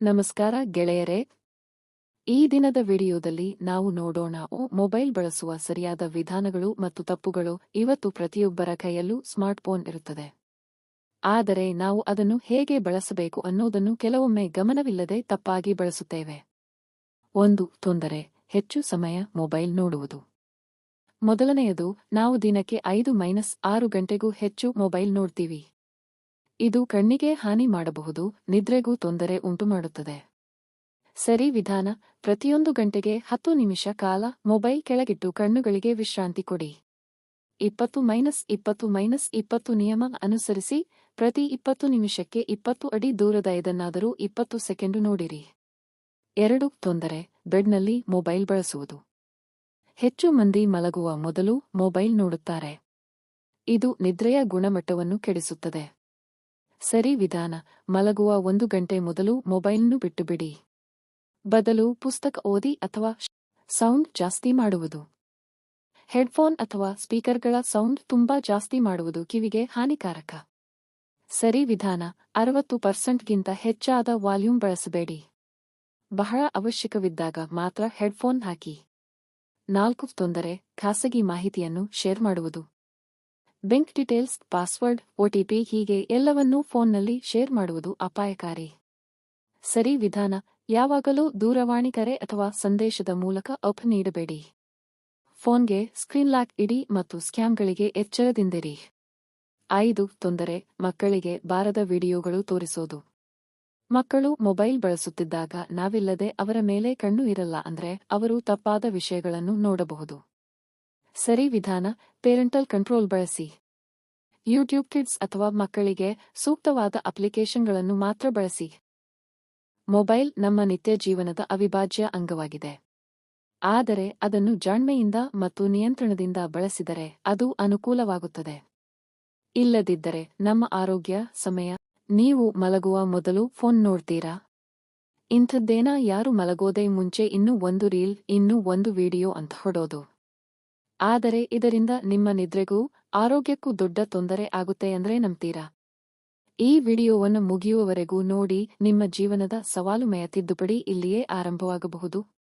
ನಮಸ್ಕಾರ ಗೆಳೆಯರೇ. ಈ ದಿನದ ವಿಡಿಯೋದಲ್ಲಿ ನಾವು ನೋಡೋಣ ಮೊಬೈಲ್ ಬಳಸುವ ಸರಿಯಾದ ವಿಧಾನಗಳು ಮತ್ತು ತಪ್ಪುಗಳು. ಇವತ್ತು ಪ್ರತಿಯೊಬ್ಬರ ಕೈಯಲ್ಲೂ ಸ್ಮಾರ್ಟ್ಫೋನ್ ಇರುತ್ತದೆ. ಆದರೆ ನಾವು ಅದನ್ನು ಹೇಗೆ ಬಳಸಬೇಕು ಅನ್ನೋದನ್ನು ಕೆಲವೊಮ್ಮೆ ಗಮನವಿಲ್ಲದೆ ತಪ್ಪಾಗಿ ಬಳಸುತ್ತೇವೆ. ಒಂದು, ತೊಂದರೆ. ಹೆಚ್ಚು ಸಮಯ ಮೊಬೈಲ್ ನೋಡುವುದು. ಮೊದಲನೆಯದು, ನಾವು ದಿನಕ್ಕೆ ಐದು ಮೈನಸ್ ಆರು ಗಂಟೆಗೂ ಹೆಚ್ಚು ಮೊಬೈಲ್ ನೋಡ್ತೀವಿ. ಇದು ಕಣ್ಣಿಗೆ ಹಾನಿ ಮಾಡಬಹುದು, ನಿದ್ರೆಗೂ ತೊಂದರೆ ಉಂಟುಮಾಡುತ್ತದೆ. ಸರಿ ವಿಧಾನ, ಪ್ರತಿಯೊಂದು ಗಂಟೆಗೆ ಹತ್ತು ನಿಮಿಷ ಕಾಲ ಮೊಬೈಲ್ ಕೆಳಗಿಟ್ಟು ಕಣ್ಣುಗಳಿಗೆ ವಿಶ್ರಾಂತಿ ಕೊಡಿ. ಇಪ್ಪತ್ತು ಮೈನಸ್ ಇಪ್ಪತ್ತು ಮೈನಸ್ ಇಪ್ಪತ್ತು ನಿಯಮ ಅನುಸರಿಸಿ, ಪ್ರತಿ ಇಪ್ಪತ್ತು ನಿಮಿಷಕ್ಕೆ ಇಪ್ಪತ್ತು ಅಡಿ ದೂರದ ಇದನ್ನಾದರೂ ಇಪ್ಪತ್ತು ಸೆಕೆಂಡು ನೋಡಿರಿ. ಎರಡು, ತೊಂದರೆ, ಬೆಡ್ನಲ್ಲಿ ಮೊಬೈಲ್ ಬಳಸುವುದು. ಹೆಚ್ಚು ಮಂದಿ ಮಲಗುವ ಮೊದಲು ಮೊಬೈಲ್ ನೋಡುತ್ತಾರೆ. ಇದು ನಿದ್ರೆಯ ಗುಣಮಟ್ಟವನ್ನು ಕೆಡಿಸುತ್ತದೆ. ಸರಿ ವಿಧಾನ. ಮಲಗುವ ಒಂದು ಗಂಟೆ ಮೊದಲು ಮೊಬೈಲ್ನು ಬಿಟ್ಟುಬಿಡಿ. ಬದಲು ಪುಸ್ತಕ ಓದಿ ಅಥವಾ ಸೌಂಡ್ ಜಾಸ್ತಿ ಮಾಡುವುದು. ಹೆಡ್ಫೋನ್ ಅಥವಾ ಸ್ಪೀಕರ್ಗಳ ಸೌಂಡ್ ತುಂಬಾ ಜಾಸ್ತಿ ಮಾಡುವುದು ಕಿವಿಗೆ ಹಾನಿಕಾರಕ. ಸರಿ ವಿಧಾನ. ಅರವತ್ತು ಪರ್ಸೆಂಟ್ಗಿಂತ ಹೆಚ್ಚಾದ ವಾಲ್ಯೂಮ್ ಬಳಸಬೇಡಿ. ಬಹಳ ಅವಶ್ಯಕವಿದ್ದಾಗ ಮಾತ್ರ ಹೆಡ್ಫೋನ್ ಹಾಕಿ. ನಾಲ್ಕು ತೊಂದರೆ, ಖಾಸಗಿ ಮಾಹಿತಿಯನ್ನು ಶೇರ್ ಮಾಡುವುದು. ಬೆಂಕ್ ಡೀಟೇಲ್ಸ್ ಪಾಸ್ವರ್ಡ್ ಒಟಿಪಿ ಹೀಗೆ ಎಲ್ಲವನ್ನೂ ಫೋನ್ನಲ್ಲಿ ಶೇರ್ ಮಾಡುವುದು ಅಪಾಯಕಾರಿ. ಸರಿ ವಿಧಾನ, ಯಾವಾಗಲೂ ದೂರವಾಣಿ ಕರೆ ಅಥವಾ ಸಂದೇಶದ ಮೂಲಕ ಅಪ್ ನೀಡಬೇಡಿ. ಫೋನ್ಗೆ ಸ್ಕ್ರೀನ್ ಲಾಕ್ ಇಡಿ ಮತ್ತು ಸ್ಕ್ಯಾಮ್ಗಳಿಗೆ ಎಚ್ಚರದಿಂದಿರಿ. ಐದು, ತೊಂದರೆ, ಮಕ್ಕಳಿಗೆ ಬಾರದ ವಿಡಿಯೋಗಳು ತೋರಿಸೋದು. ಮಕ್ಕಳು ಮೊಬೈಲ್ ಬಳಸುತ್ತಿದ್ದಾಗ ನಾವಿಲ್ಲದೆ ಅವರ ಮೇಲೆ ಕಣ್ಣು ಇರಲ್ಲ ಅಂದ್ರೆ ಅವರು ತಪ್ಪಾದ ವಿಷಯಗಳನ್ನು ನೋಡಬಹುದು. ಸರಿ ವಿಧಾನ ಪೇರೆಂಟಲ್ ಕಂಟ್ರೋಲ್ ಬಳಸಿ. ಯೂಟ್ಯೂಬ್ ಕಿಡ್ಸ್ ಅಥವಾ ಮಕ್ಕಳಿಗೆ ಸೂಕ್ತವಾದ ಅಪ್ಲಿಕೇಶನ್ಗಳನ್ನು ಮಾತ್ರ ಬಳಸಿ. ಮೊಬೈಲ್ ನಮ್ಮ ನಿತ್ಯ ಜೀವನದ ಅವಿಭಾಜ್ಯ ಅಂಗವಾಗಿದೆ. ಆದರೆ ಅದನ್ನು ಜಾಣ್ಮೆಯಿಂದ ಮತ್ತು ನಿಯಂತ್ರಣದಿಂದ ಬಳಸಿದರೆ ಅದು ಅನುಕೂಲವಾಗುತ್ತದೆ. ಇಲ್ಲದಿದ್ದರೆ ನಮ್ಮ ಆರೋಗ್ಯ, ಸಮಯ, ನೀವು ಮಲಗುವ ಮೊದಲು ಫೋನ್ ನೋಡ್ತೀರಾ? ಇಂಥದ್ದೇನಾ ಯಾರು ಮಲಗೋದೇ ಮುಂಚೆ ಇನ್ನೂ ಒಂದು ರೀಲ್, ಇನ್ನೂ ಒಂದು ವಿಡಿಯೋ ಅಂತ ಹೊಡೋದು. ಆದರೆ ಇದರಿಂದ ನಿಮ್ಮ ನಿದ್ರೆಗೂ, ಆರೋಗ್ಯಕ್ಕೂ ದೊಡ್ಡ ತೊಂದರೆ ಆಗುತ್ತೆ ಅಂದ್ರೆ ನಂಬ್ತೀರಾ? ಈ ವಿಡಿಯೋವನ್ನು ಮುಗಿಯುವವರೆಗೂ ನೋಡಿ, ನಿಮ್ಮ ಜೀವನದ ಸವಾಲುಮಯ ತಿದ್ದುಪಡಿ ಇಲ್ಲಿಯೇ ಆರಂಭವಾಗಬಹುದು.